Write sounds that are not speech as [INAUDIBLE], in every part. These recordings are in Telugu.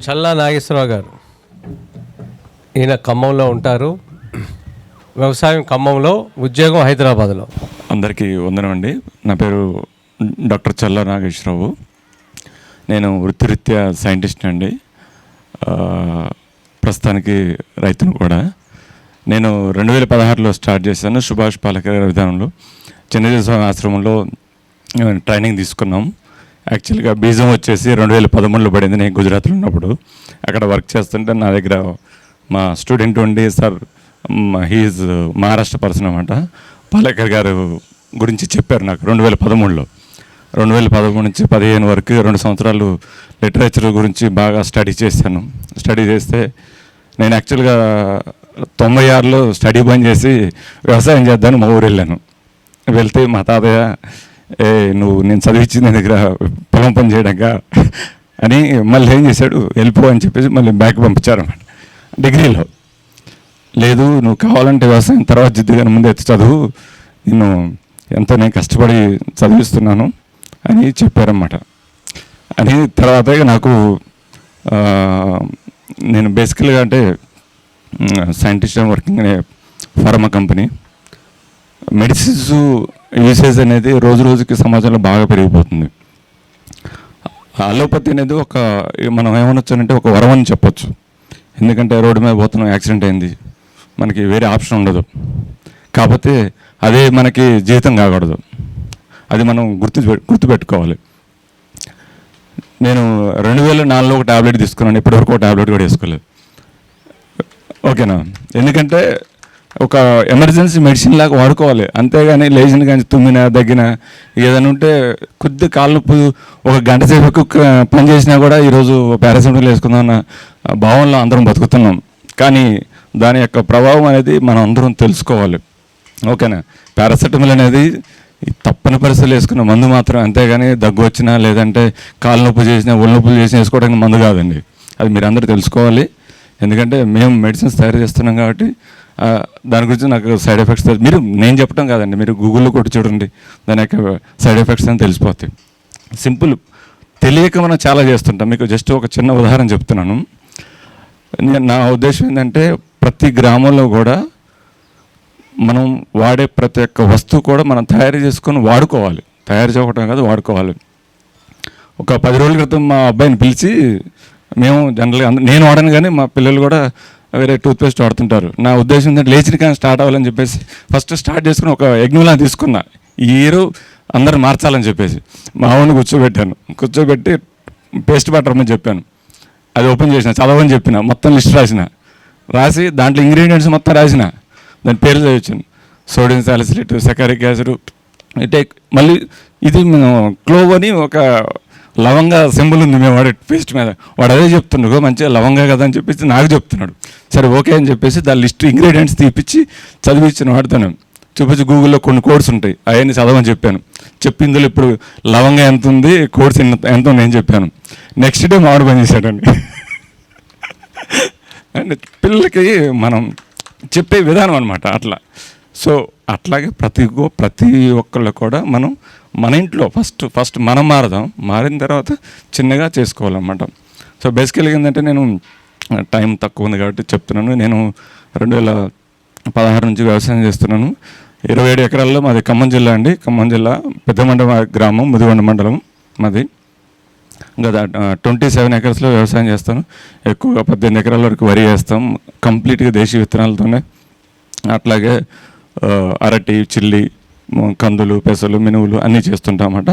చల్లా నాగేశ్వరరావు గారు. ఈయన ఖమ్మంలో ఉంటారు. వ్యవసాయం ఖమ్మంలో ఉద్యోగం హైదరాబాద్లో. అందరికీ వందనం అండి నా పేరు డాక్టర్ చల్ల నాగేశ్వరరావు. నేను వృత్తిరీత్యా సైంటిస్ట్ అండి. ప్రస్తుతానికి రైతును కూడా. నేను రెండు వేల పదహారులో స్టార్ట్ చేశాను సుభాష్ పాలకర్ విధానంలో. చంద్రజీవ స్వామి ఆశ్రమంలో ట్రైనింగ్ తీసుకున్నాం. యాక్చువల్గా బీజం వచ్చేసి రెండు వేల పదమూడులో పడింది నేను గుజరాత్లో ఉన్నప్పుడు. అక్కడ వర్క్ చేస్తుంటే నా దగ్గర మా స్టూడెంట్ ఉండి సార్ హీఈస్ మహారాష్ట్ర పర్సన్ అనమాట పాలేకర్ గారు గురించి చెప్పారు నాకు రెండు వేల పదమూడులో. రెండు వేల పదమూడు నుంచి పదిహేను వరకు రెండు సంవత్సరాలు లిటరేచర్ గురించి బాగా స్టడీ చేశాను. స్టడీ చేస్తే నేను యాక్చువల్గా తొంభై ఆరులో స్టడీ బంద్ చేసి వ్యవసాయం చేద్దామని మా ఊరు వెళ్ళాను. వెళ్తే మా తాతయ్య ఏ నువ్వు నేను చదివించింది దగ్గర పొలం పని చేయడాక అని మళ్ళీ ఏం చేశాడు? వెళ్ళిపో అని చెప్పేసి మళ్ళీ బ్యాక్ పంపించారు అన్నమాట డిగ్రీలో. లేదు నువ్వు కావాలంటే వ్యవసాయం తర్వాత జిద్దుగానే ముందు ఎత్తి చదువు. నేను ఎంతో నేను కష్టపడి చదివిస్తున్నాను అని చెప్పారన్నమాట. అని తర్వాత నాకు నేను బేసికల్గా అంటే సైంటిస్ట్ వర్కింగ్ అనే ఫార్మా కంపెనీ మెడిసిన్స్ యూసేజ్ అనేది రోజు రోజుకి సమాజంలో బాగా పెరిగిపోతుంది. అలోపతి అనేది ఒక మనం ఏమనొచ్చు అంటే ఒక వరం అని చెప్పొచ్చు. ఎందుకంటే రోడ్డు మీద పోతున్నాం యాక్సిడెంట్ అయింది. మనకి వేరే ఆప్షన్ ఉండదు. కాకపోతే అదే మనకి జీవితం కాకూడదు. అది మనం గుర్తు గుర్తుపెట్టుకోవాలి. నేను రెండు వేల నాలుగులో ఒక టాబ్లెట్ తీసుకున్నాను. ఇప్పటివరకు ఒక టాబ్లెట్ కూడా వేసుకోలేదు. ఓకేనా? ఎందుకంటే ఒక ఎమర్జెన్సీ మెడిసిన్ లాగా వాడుకోవాలి. అంతేగాని లేచిన కానీ తుమ్మిన దగ్గిన ఏదైనా ఉంటే కొద్ది కాళ్ళ ఒక గంట సేపు పని చేసినా కూడా ఈరోజు పారాసిటమాల్ వేసుకుందాం అన్న భావనలో అందరం బతుకుతున్నాం. కానీ దాని యొక్క ప్రభావం అనేది మనం అందరం తెలుసుకోవాలి. ఓకేనా? పారాసిటమాల్ అనేది తప్పని పరిస్థితులు వేసుకున్న మందు మాత్రం అంతేగాని దగ్గు వచ్చినా లేదంటే కాళ్ళ నొప్పి చేసినా ఒళ్ళు నొప్పులు చేసినా వేసుకోవడానికి మందు కాదండి. అది మీరు అందరూ తెలుసుకోవాలి. ఎందుకంటే మేము మెడిసిన్స్ తయారు చేస్తున్నాం కాబట్టి దాని గురించి నాకు సైడ్ ఎఫెక్ట్స్ మీరు నేను చెప్పడం కాదండి మీరు గూగుల్లో కొట్టి చూడండి దాని యొక్క సైడ్ ఎఫెక్ట్స్ అని తెలిసిపోతాయి. సింపుల్ తెలియక మనం చాలా చేస్తుంటాం. మీకు జస్ట్ ఒక చిన్న ఉదాహరణ చెప్తున్నాను. నేను నా ఉద్దేశం ఏంటంటే ప్రతి గ్రామంలో కూడా మనం వాడే ప్రతి ఒక్క వస్తువు కూడా మనం తయారు చేసుకొని వాడుకోవాలి. తయారు చేయడం కాదు వాడుకోవాలి. ఒక పది రోజుల క్రితం మా అబ్బాయిని పిలిచి మేము జనరల్గా నేను వాడను కానీ మా పిల్లలు కూడా వేరే టూత్పేస్ట్ వాడుతుంటారు. నా ఉద్దేశం ఏంటంటే లేచిన కానీ స్టార్ట్ అవ్వాలని చెప్పేసి ఫస్ట్ స్టార్ట్ చేసుకుని ఒక యజ్ఞంలా తీసుకున్నా ఈ ఇయర్ అందరు మార్చాలని చెప్పేసి మా ఆవుని కూర్చోబెట్టాను. కూర్చోబెట్టి పేస్ట్ పట్టరమని చెప్పాను. అది ఓపెన్ చేసిన చదవని చెప్పిన మొత్తం లిస్ట్ రాసిన. రాసి దాంట్లో ఇంగ్రీడియంట్స్ మొత్తం రాసిన. దాని పేరు చదివించాను. Sodium salicylate saccharic acid take మళ్ళీ ఇది మేము క్లోవ్ అని ఒక లవంగా సింబల్ ఉంది మేము వాడే పేస్ట్ మీద. వాడు అదే చెప్తున్నాడు మంచిగా లవంగా కదా అని చెప్పేసి నాకు చెప్తున్నాడు. సరే ఓకే అని చెప్పేసి దాని లిస్ట్ ఇంగ్రీడియంట్స్ తీపిచ్చి చదివించిన వాడుతున్నాను చూపించి గూగుల్లో కొన్ని కోడ్స్ ఉంటాయి అవన్నీ చదవని చెప్పాను. చెప్పిందులో ఇప్పుడు లవంగా ఎంత ఉంది కోడ్స్ ఎంత ఉంది అని చెప్పాను. నెక్స్ట్ డే మామిడి పని చేశాడండి. [LAUGHS] అండ్ పిల్లలకి మనం చెప్పే విధానం అనమాట అట్లా. సో అట్లాగే ప్రతి ప్రతి ఒక్కళ్ళు కూడా మనం మన ఇంట్లో ఫస్ట్ ఫస్ట్ మనం మారదాం మారిన తర్వాత చిన్నగా చేసుకోవాలన్నమాట. సో బేసికల్గా ఏంటంటే నేను టైం తక్కువ ఉంది కాబట్టి చెప్తున్నాను. నేను రెండు వేల పదహారు నుంచి వ్యవసాయం చేస్తున్నాను. ఇరవై ఏడు ఎకరాల్లో మాది ఖమ్మం జిల్లా అండి. ఖమ్మం జిల్లా పెద్దమండ గ్రామం ముదిగొండ మండలం మాది. గత ట్వంటీ సెవెన్ ఎకర్స్లో వ్యవసాయం చేస్తాను. ఎక్కువగా పద్దెనిమిది ఎకరాల వరకు వరి వేస్తాం. కంప్లీట్గా దేశీయ విత్తనాలతోనే. అట్లాగే అరటి చిల్లి కందులు పెసలు మినువులు అన్నీ చేస్తుంటామన్నమాట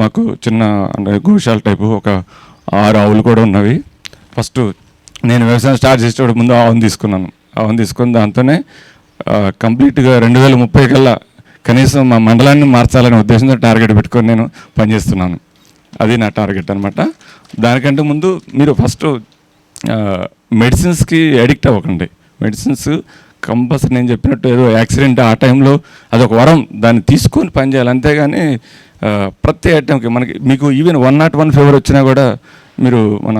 మాకు చిన్న అంటే గోశాల టైపు ఒక ఆరు ఆవులు కూడా ఉన్నవి. ఫస్ట్ నేను వ్యవసాయం స్టార్ట్ చేసేటప్పుడు ముందు ఆవును తీసుకున్నాను. ఆవును తీసుకుని దాంతోనే కంప్లీట్గా రెండు వేల ముప్పై కల్లా కనీసం మా మండలాన్ని మార్చాలనే ఉద్దేశంతో టార్గెట్ పెట్టుకొని నేను పనిచేస్తున్నాను. అది నా టార్గెట్ అనమాట దానికంటే ముందు మీరు ఫస్ట్ మెడిసిన్స్కి అడిక్ట్ అవ్వకండి. మెడిసిన్స్ కంపల్సరీ నేను చెప్పినట్టు ఏదో యాక్సిడెంట్ ఆ టైంలో అదొక వరం దాన్ని తీసుకొని పని చేయాలి. అంతేగాని ప్రతి ఐటెంకి మనకి మీకు even one not one fever వచ్చినా కూడా మీరు మన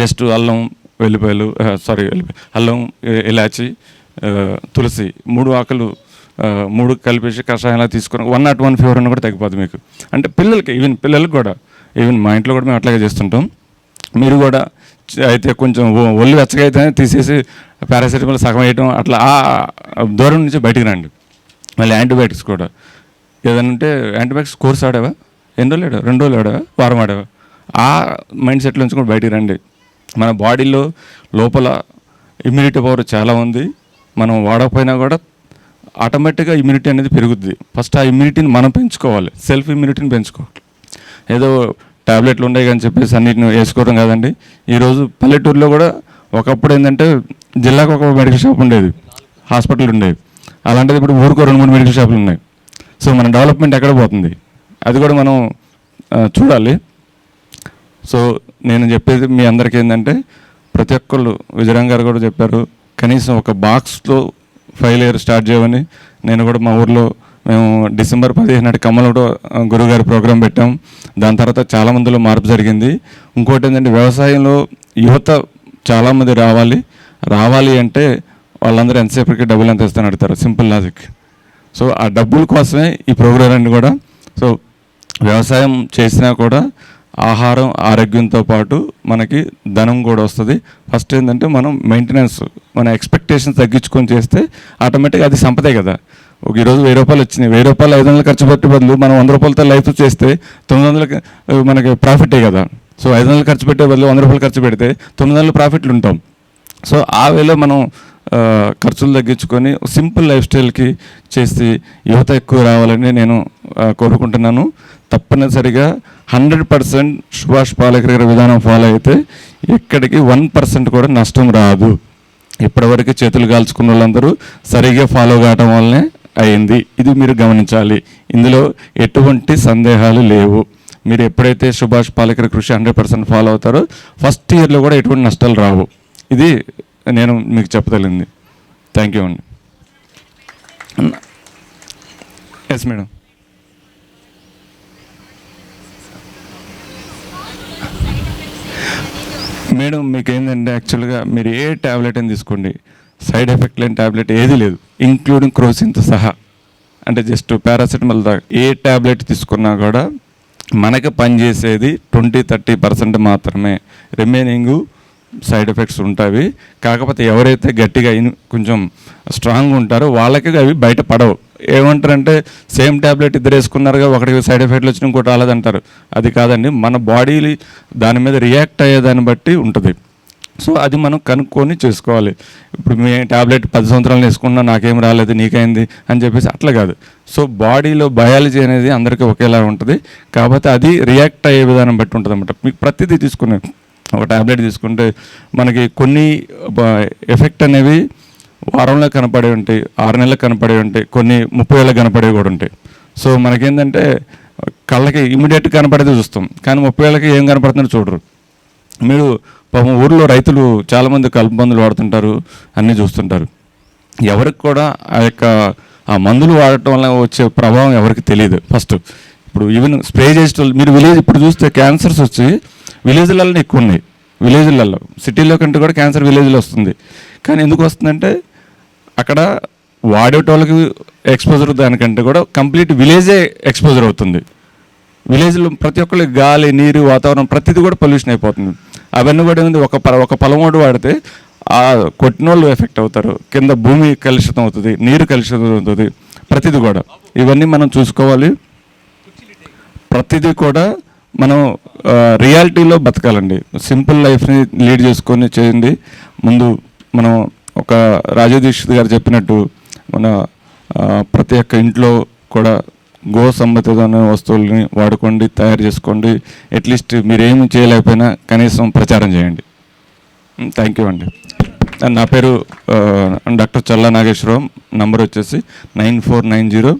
జస్ట్ అల్లం వెల్లిపాయలు సారీ అల్లం ఇలాచి తులసి మూడు ఆకులు మూడు కలిపేసి కషాయంలా తీసుకుని వన్ నాట్ వన్ ఫీవర్ అని కూడా తగ్గిపోతుంది మీకు. అంటే పిల్లలకి ఈవెన్ పిల్లలకి కూడా ఈవెన్ మా ఇంట్లో కూడా మేము అట్లాగే చేస్తుంటాం. మీరు కూడా అయితే కొంచెం ఒళ్ళు వెచ్చగా తీసేసి పారాసెటమాల్ సగం వేయటం అట్లా ఆ దూరం నుంచి బయటికి రండి. మళ్ళీ యాంటీబయాటిక్స్ కూడా. ఏదైనా ఉంటే యాంటీబయాటిక్స్ కోర్స్ ఆడావా? ఎన్ని రోజులు ఆడావా? రెండు రోజులు ఆడావా? వారం ఆడావా? ఆ మైండ్ సెట్ నుంచి కూడా బయటికి రండి. మన బాడీలో లోపల ఇమ్యూనిటీ పవర్ చాలా ఉంది. మనం వాడకపోయినా కూడా ఆటోమేటిక్గా ఇమ్యూనిటీ అనేది పెరుగుద్ది. ఫస్ట్ ఆ ఇమ్యూనిటీని మనం పెంచుకోవాలి. సెల్ఫ్ ఇమ్యూనిటీని పెంచుకోవాలి ఏదో టాబ్లెట్లు ఉన్నాయి కానీ చెప్పేసి అన్నిటిని వేసుకోవడం కాదండి. ఈరోజు పల్లెటూరులో కూడా ఒకప్పుడు ఏంటంటే జిల్లాకు ఒక మెడికల్ షాప్ ఉండేది హాస్పిటల్ ఉండేవి అలాంటిది ఇప్పుడు ఊరికో రెండు మూడు మెడికల్ షాపులు ఉన్నాయి. సో మన డెవలప్మెంట్ ఎక్కడ పోతుంది? అది కూడా మనం చూడాలి. సో నేను చెప్పేది మీ అందరికీ ఏంటంటే ప్రతి ఒక్కళ్ళు విజయరామ్ గారు కూడా చెప్పారు కనీసం ఒక బాక్స్లో ఫైల్ ఇయర్ స్టార్ట్ చేయమని నేను కూడా మా ఊర్లో మేము డిసెంబర్ పదిహేను నాటి కమ్మలో గురుగారి ప్రోగ్రాం పెట్టాం. దాని తర్వాత చాలా మందిలో మార్పు జరిగింది. ఇంకోటి ఏంటంటే వ్యవసాయంలో యువత చాలామంది రావాలి. రావాలి అంటే వాళ్ళందరూ ఎంతసేపటికి డబ్బులు ఎంత ఇస్తాను అడుగుతారు. సింపుల్ లాజిక్ సో ఆ డబ్బుల కోసమే ఈ ప్రోగ్రాం అండి కూడా. సో వ్యవసాయం చేసినా కూడా ఆహారం ఆరోగ్యంతో పాటు మనకి ధనం కూడా వస్తుంది. ఫస్ట్ ఏంటంటే మనం మెయింటెనెన్స్ మన ఎక్స్పెక్టేషన్స్ తగ్గించుకొని చేస్తే ఆటోమేటిక్గా అది సంపదే కదా. ఒక ఈరోజు వెయ్యి రూపాయలు వచ్చినాయి. వెయ్యి రూపాయలు ఐదు వందలు ఖర్చు పెట్టే బదులు మనం వంద రూపాయలతో లైఫ్ చేస్తే తొమ్మిది వందలకి మనకి ప్రాఫిటే కదా. సో ఐదు వందలు ఖర్చు పెట్టే బదులు వంద రూపాయలు ఖర్చు పెడితే తొమ్మిది వందలు ప్రాఫిట్లు ఉంటాం. సో ఆ వేలో మనం ఖర్చులు తగ్గించుకొని సింపుల్ లైఫ్ స్టైల్కి చేసి యువత ఎక్కువ రావాలని నేను కోరుకుంటున్నాను. తప్పనిసరిగా హండ్రెడ్ పర్సెంట్ సుభాష్ పాలకర్ గారి విధానం ఫాలో అయితే ఎక్కడికి వన్ పర్సెంట్ కూడా నష్టం రాదు. ఇప్పటివరకు చేతులు కాల్చుకున్న వాళ్ళందరూ సరిగా ఫాలో కావటం వల్లనే అయింది. ఇది మీరు గమనించాలి. ఇందులో ఎటువంటి సందేహాలు లేవు. మీరు ఎప్పుడైతే Subhash Palekar Krishi hundred percent follow అవుతారో ఫస్ట్ ఇయర్లో కూడా ఎటువంటి నష్టాలు రావు. ఇది నేను మీకు చెప్పగలిగింది థ్యాంక్ యూ అండి. ఎస్ మేడం మేడం మీకు ఏంటంటే యాక్చువల్గా మీరు ఏ ట్యాబ్లెట్ అని తీసుకోండి. సైడ్ ఎఫెక్ట్ లేని ట్యాబ్లెట్ ఏది లేదు ఇంక్లూడింగ్ క్రోసిన్తో సహా. అంటే జస్ట్ పారాసిటమాల్ దాకా ఏ ట్యాబ్లెట్ తీసుకున్నా కూడా మనకి పనిచేసేది ట్వంటీ థర్టీ పర్సెంట్ మాత్రమే. రిమైనింగ్ సైడ్ ఎఫెక్ట్స్ ఉంటాయి. కాకపోతే ఎవరైతే గట్టిగా కొంచెం స్ట్రాంగ్ ఉంటారో వాళ్ళకి అవి బయట పడవు. ఏమంటారంటే సేమ్ ట్యాబ్లెట్ ఇద్దరు వేసుకున్నారుగా ఒకటి సైడ్ ఎఫెక్ట్లు వచ్చి ఇంకోటి రాలేదంటారు. అది కాదండి మన బాడీ దాని మీద రియాక్ట్ అయ్యేదాన్ని బట్టి ఉంటుంది. సో అది మనం కనుక్కొని చేసుకోవాలి. ఇప్పుడు మీ ట్యాబ్లెట్ పది సంవత్సరాలు వేసుకున్నా నాకేం రాలేదు నీకైంది అని చెప్పేసి అట్లా కాదు. సో బాడీలో బయాలజీ అనేది అందరికీ ఒకేలా ఉంటుంది. కాకపోతే అది రియాక్ట్ అయ్యే విధానం బట్టి ఉంటుంది అనమాట మీకు ప్రతిదీ తీసుకునే ఒక ట్యాబ్లెట్ తీసుకుంటే మనకి కొన్ని ఎఫెక్ట్ అనేవి వారంలో కనపడే ఉంటాయి ఆరు నెలలకు కనపడే ఉంటాయి కొన్ని ముప్పై ఏళ్ళకి కనపడేవి కూడా ఉంటాయి. సో మనకేంటంటే కళ్ళకి ఇమీడియట్ కనపడేది చూస్తాం. కానీ ముప్పై ఏళ్ళకి ఏం కనపడుతుందో చూడరు. మీరు పాపం ఊర్లో రైతులు చాలామంది కలుపు మందులు వాడుతుంటారు అన్నీ చూస్తుంటారు. ఎవరికి కూడా ఆ యొక్క ఆ మందులు వాడటం వల్ల వచ్చే ప్రభావం ఎవరికి తెలియదు ఫస్ట్ ఇప్పుడు ఈవెన్ స్ప్రే చేసేటోళ్ళు మీరు విలేజ్ ఇప్పుడు చూస్తే క్యాన్సర్స్ వచ్చి విలేజ్లలోనే ఎక్కువ ఉన్నాయి. విలేజ్లలో సిటీలో కంటే కూడా క్యాన్సర్ విలేజ్లో వస్తుంది. కానీ ఎందుకు వస్తుందంటే అక్కడ వాడేటోళ్ళకి ఎక్స్పోజర్ దానికంటే కూడా కంప్లీట్ విలేజే ఎక్స్పోజర్ అవుతుంది. విలేజ్లో ప్రతి ఒక్కరికి గాలి నీరు వాతావరణం ప్రతిదీ కూడా పొల్యూషన్ అయిపోతుంది. అవన్నీ కూడా ఉంది ఒక ప- ఒక పొలమోడు వాడితే ఆ కొట్టినోళ్ళు ఎఫెక్ట్ అవుతారు. కింద భూమి కలుషితం అవుతుంది నీరు కలుషితం అవుతుంది ప్రతిదీ కూడా. ఇవన్నీ మనం చూసుకోవాలి. ప్రతిదీ కూడా మనం రియాలిటీలో బతకాలండి. సింపుల్ లైఫ్ని లీడ్ చేసుకొని చేయండి. ముందు మనం ఒక రాజదీక్షిత్ గారు చెప్పినట్టు మన ప్రతి ఒక్క ఇంట్లో కూడా గో సంబంధితమైన వస్తువులని వాడుకోండి తయారు చేసుకోండి. అట్లీస్ట్ మీరేమి చేయలేకపోయినా కనీసం ప్రచారం చేయండి. Hmm, థ్యాంక్ యూ అండి. నా పేరు డాక్టర్ చల్ల నాగేశ్వరరావు. నంబర్ వచ్చేసి nine four nine zero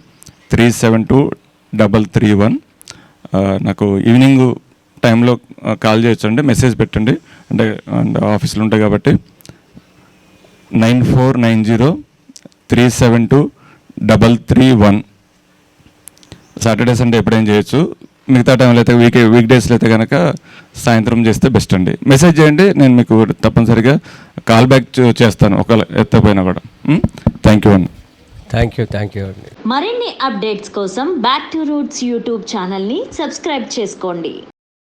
three seven two double three one. నాకు ఈవినింగ్ టైంలో కాల్ చేయొచ్చండి మెసేజ్ పెట్టండి. అంటే ఆఫీసులు ఉంటాయి కాబట్టి. Nine four nine zero three seven two double three one. Saturday Sunday ఎప్పుడైనా చేయొచ్చు. మిగతా టైంలో అయితే వీక్ వీక్ డేస్లో అయితే కనుక సాయంత్రం చేస్తే బెస్ట్ అండి. మెసేజ్ చేయండి నేను మీకు తప్పనిసరిగా కాల్ బ్యాక్ చేస్తాను ఒకవేళ ఎత్తపోయినా కూడా. థ్యాంక్ యూ అండి. థ్యాంక్ యూ థ్యాంక్ యూ అండి. మరిన్ని అప్డేట్స్ కోసం బ్యాక్ టు రూట్స్ యూట్యూబ్ ఛానల్ని సబ్స్క్రైబ్ చేసుకోండి.